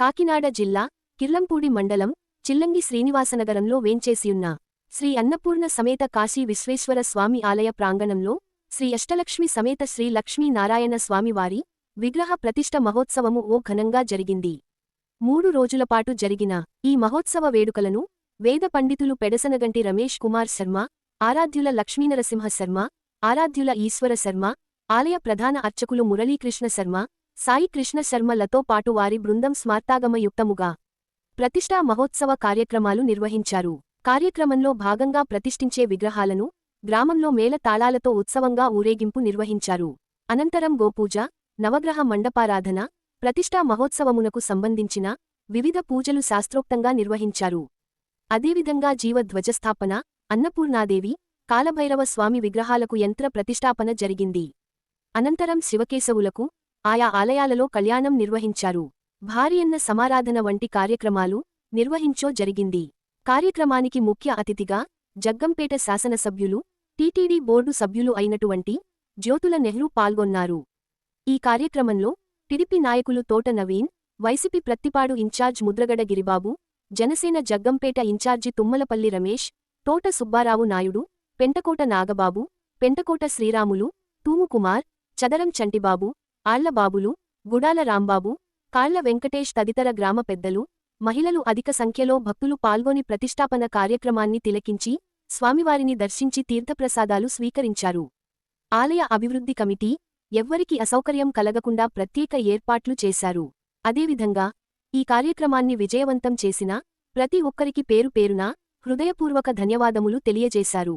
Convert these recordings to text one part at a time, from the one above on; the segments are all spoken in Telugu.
కాకినాడ జిల్లా కిర్లంపూడి మండలం చిల్లంగి శ్రీనివాసనగరంలో వేంచేసియున్న శ్రీ అన్నపూర్ణ సమేత కాశీ విశ్వేశ్వర స్వామి ఆలయ ప్రాంగణంలో శ్రీ అష్టలక్ష్మి సమేత శ్రీ లక్ష్మీనారాయణ స్వామివారి విగ్రహ ప్రతిష్ఠ మహోత్సవము ఓ ఘనంగా జరిగింది. మూడు రోజులపాటు జరిగిన ఈ మహోత్సవ వేడుకలను వేద పండితులు పెడసనగంటి రమేష్ కుమార్ శర్మ ఆరాధ్యుల లక్ష్మీనరసింహ శర్మ ఆరాధ్యుల ఈశ్వర శర్మ ఆలయ ప్రధాన అర్చకులు మురళీకృష్ణ శర్మ సాయి కృష్ణ శర్మలతో పాటు వారి బృందం స్మార్తాగమయుక్తముగా ప్రతిష్ఠా మహోత్సవ కార్యక్రమాలు నిర్వహించారు. కార్యక్రమంలో భాగంగా ప్రతిష్ఠించే విగ్రహాలను గ్రామంలో మేళ తాళాలతో ఉత్సవంగా ఊరేగింపు నిర్వహించారు. అనంతరం గోపూజ నవగ్రహ మండపారాధన ప్రతిష్ఠా మహోత్సవమునకు సంబంధించిన వివిధ పూజలు శాస్త్రోక్తంగా నిర్వహించారు. అదేవిధంగా జీవధ్వజస్థాపన అన్నపూర్ణాదేవి కాలభైరవ స్వామి విగ్రహాలకు యంత్ర ప్రతిష్టాపన జరిగింది. అనంతరం శివకేశవులకు ఆయా ఆలయాలలో కళ్యాణం నిర్వహించారు. భార్యన్న సమారాధన వంటి కార్యక్రమాలు నిర్వహించో జరిగింది. కార్యక్రమానికి ముఖ్య అతిథిగా జగ్గంపేట శాసనసభ్యులు టీటీడీ బోర్డు సభ్యులు అయినటువంటి జ్యోతుల నెహ్రూ పాల్గొన్నారు. ఈ కార్యక్రమంలో టిడిపి నాయకులు Thota Naveen YCP Prathipadu incharge Mudragada Giribabu Janasena Jaggampeta incharge Thummalapalli Ramesh Thota Subbarao Naidu Pentakota Nagababu Pentakota Sriramulu తూముకుమార్ చదరం చంటిబాబు ఆళ్ళబాబులు గుడాల రాంబాబు కాళ్ళ వెంకటేష్ తదితర గ్రామ పెద్దలు మహిళలు అధిక సంఖ్యలో భక్తులు పాల్గొని ప్రతిష్టాపన కార్యక్రమాన్ని తిలకించి స్వామివారిని దర్శించి తీర్థప్రసాదాలు స్వీకరించారు. ఆలయ అభివృద్ధి కమిటీ ఎవ్వరికి అసౌకర్యం కలగకుండా ప్రత్యేక ఏర్పాట్లు చేశారు. అదేవిధంగా ఈ కార్యక్రమాన్ని విజయవంతం చేసిన ప్రతి ఒక్కరికి పేరు పేరున హృదయపూర్వక ధన్యవాదములు తెలియజేశారు.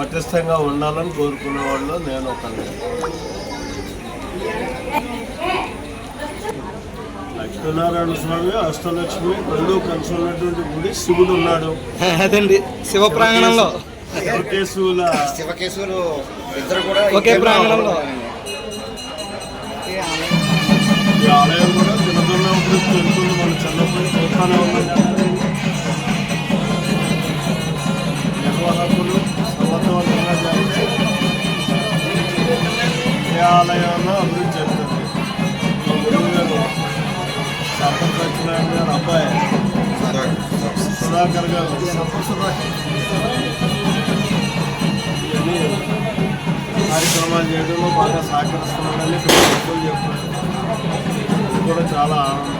పటిష్టంగా ఉండాలని కోరుకునే వాళ్ళు నేను ఒకరిని లక్ష్మీనారాయణ స్వామి అష్టలక్ష్మి రెండు కలిసి ఉన్నటువంటి గుడి శివుడు ఉన్నాడు. అదండి శివ ప్రాంగణంలో. శివకేశవుల శివకేశవులు ఇద్దరు కూడా ఒకే ప్రాంగణంలో. ఏ అభివృద్ధి చేస్తుంది మా గురువు గారు సర్పంచ్ సత్యనారాయణ గారు అబ్బాయి సుధాకర్ గారు. ఇవన్నీ కార్యక్రమాలు చేయడంలో బాగా సహకరిస్తున్నాడని ఇక్కడ భక్తులు చెప్తున్నారు. కూడా చాలా ఆనందం.